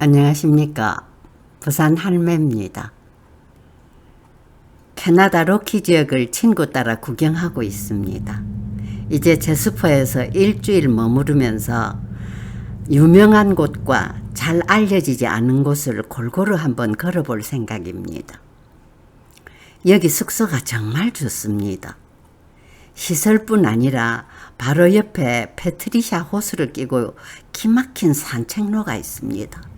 안녕하십니까. 부산 할매입니다. 캐나다 로키 지역을 친구 따라 구경하고 있습니다. 이제 제스퍼에서 일주일 머무르면서 유명한 곳과 잘 알려지지 않은 곳을 골고루 한번 걸어볼 생각입니다. 여기 숙소가 정말 좋습니다. 시설뿐 아니라 바로 옆에 페트리샤 호수를 끼고 기막힌 산책로가 있습니다.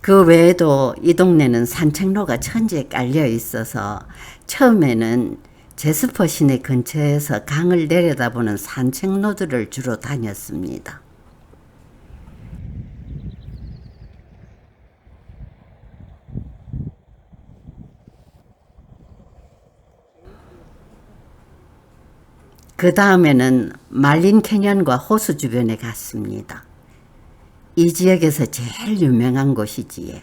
그 외에도 이 동네는 산책로가 천지에 깔려 있어서 처음에는 제스퍼 시내 근처에서 강을 내려다보는 산책로들을 주로 다녔습니다. 그 다음에는 말린 캐년과 호수 주변에 갔습니다. 이 지역에서 제일 유명한 곳이지에.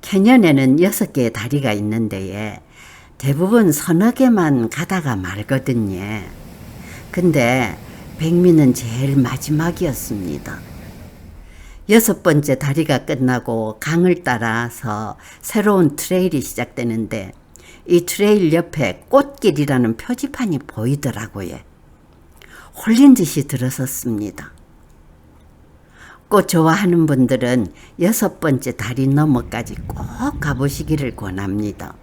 캐년에는 여섯 개의 다리가 있는데에 대부분 서너 개만 가다가 말거든요. 근데 백미는 제일 마지막이었습니다. 여섯 번째 다리가 끝나고 강을 따라서 새로운 트레일이 시작되는데 이 트레일 옆에 꽃길이라는 표지판이 보이더라고요. 홀린 듯이 들어섰습니다. 꽃 좋아하는 분들은 여섯 번째 다리 너머까지 꼭 가보시기를 권합니다.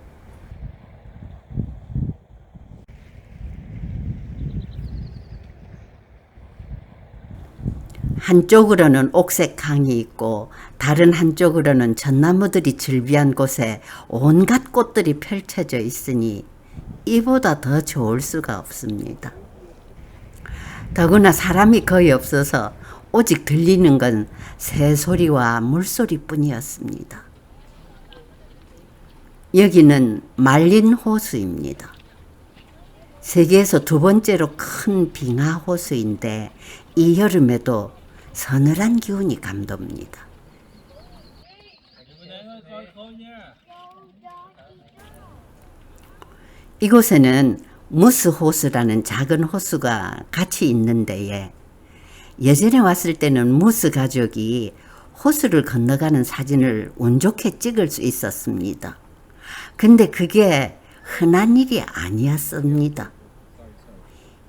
한쪽으로는 옥색 강이 있고 다른 한쪽으로는 전나무들이 즐비한 곳에 온갖 꽃들이 펼쳐져 있으니 이보다 더 좋을 수가 없습니다. 더구나 사람이 거의 없어서 오직 들리는 건 새소리와 물소리 뿐이었습니다. 여기는 말린 호수입니다. 세계에서 두 번째로 큰 빙하 호수인데 이 여름에도 서늘한 기운이 감돕니다. 이곳에는 무스 호수라는 작은 호수가 같이 있는데에 예전에 왔을 때는 무스 가족이 호수를 건너가는 사진을 운 좋게 찍을 수 있었습니다. 근데 그게 흔한 일이 아니었습니다.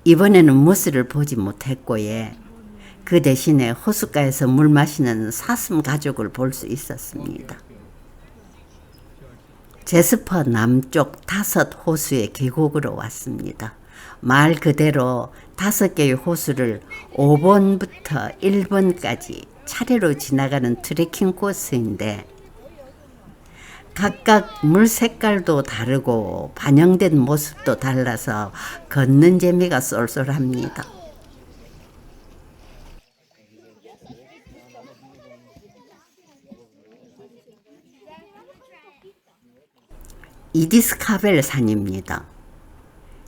이번에는 무스를 보지 못했고에 그 대신에 호숫가에서 물 마시는 사슴 가족을 볼 수 있었습니다. 제스퍼 남쪽 다섯 호수의 계곡으로 왔습니다. 말 그대로 다섯 개의 호수를 5번부터 1번까지 차례로 지나가는 트레킹 코스인데 각각 물 색깔도 다르고 반영된 모습도 달라서 걷는 재미가 쏠쏠합니다. 이디스카벨 산입니다.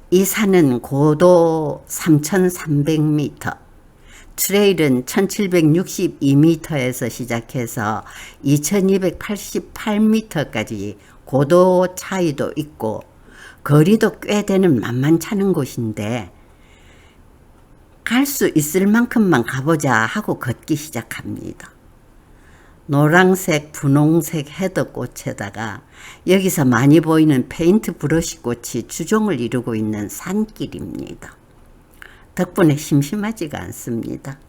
이 산은 고도 3,300m, 트레일은 1762m에서 시작해서 2288m까지 고도 차이도 있고 거리도 꽤 되는 만만찮은 곳인데 갈 수 있을 만큼만 가보자 하고 걷기 시작합니다. 노랑색, 분홍색 헤더꽃에다가 여기서 많이 보이는 페인트 브러쉬 꽃이 주종을 이루고 있는 산길입니다. 덕분에 심심하지가 않습니다.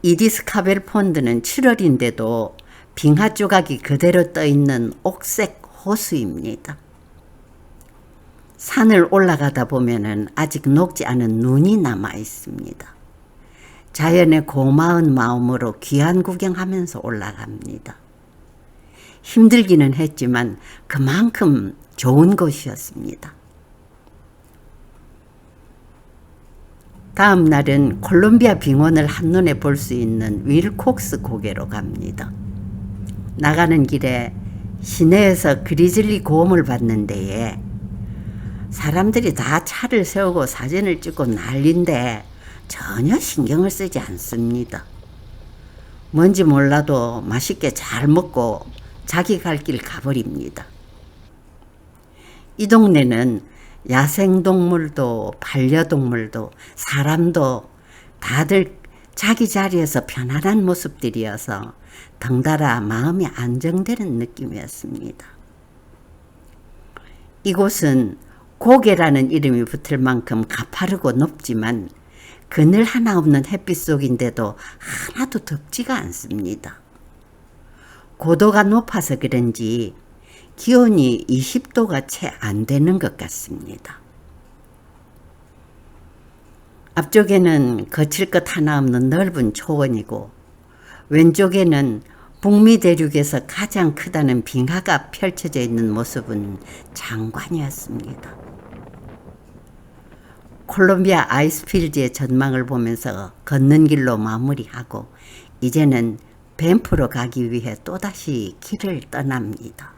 이디스 카벨 폰드는 7월인데도 빙하 조각이 그대로 떠 있는 옥색 호수입니다. 산을 올라가다 보면은 아직 녹지 않은 눈이 남아 있습니다. 자연의 고마운 마음으로 귀한 구경하면서 올라갑니다. 힘들기는 했지만 그만큼 좋은 곳이었습니다. 다음 날은 콜롬비아 빙원을 한눈에 볼 수 있는 윌콕스 고개로 갑니다. 나가는 길에 시내에서 그리즐리 고음을 받는 데에 사람들이 다 차를 세우고 사진을 찍고 난린데 전혀 신경을 쓰지 않습니다. 뭔지 몰라도 맛있게 잘 먹고 자기 갈 길 가버립니다. 이 동네는 야생동물도 반려동물도 사람도 다들 자기 자리에서 편안한 모습들이어서 덩달아 마음이 안정되는 느낌이었습니다. 이곳은 고개라는 이름이 붙을 만큼 가파르고 높지만 그늘 하나 없는 햇빛 속인데도 하나도 덥지가 않습니다. 고도가 높아서 그런지 기온이 20도가 채 안 되는 것 같습니다. 앞쪽에는 거칠 것 하나 없는 넓은 초원이고 왼쪽에는 북미 대륙에서 가장 크다는 빙하가 펼쳐져 있는 모습은 장관이었습니다. 콜롬비아 아이스필드의 전망을 보면서 걷는 길로 마무리하고 이제는 밴프로 가기 위해 또다시 길을 떠납니다.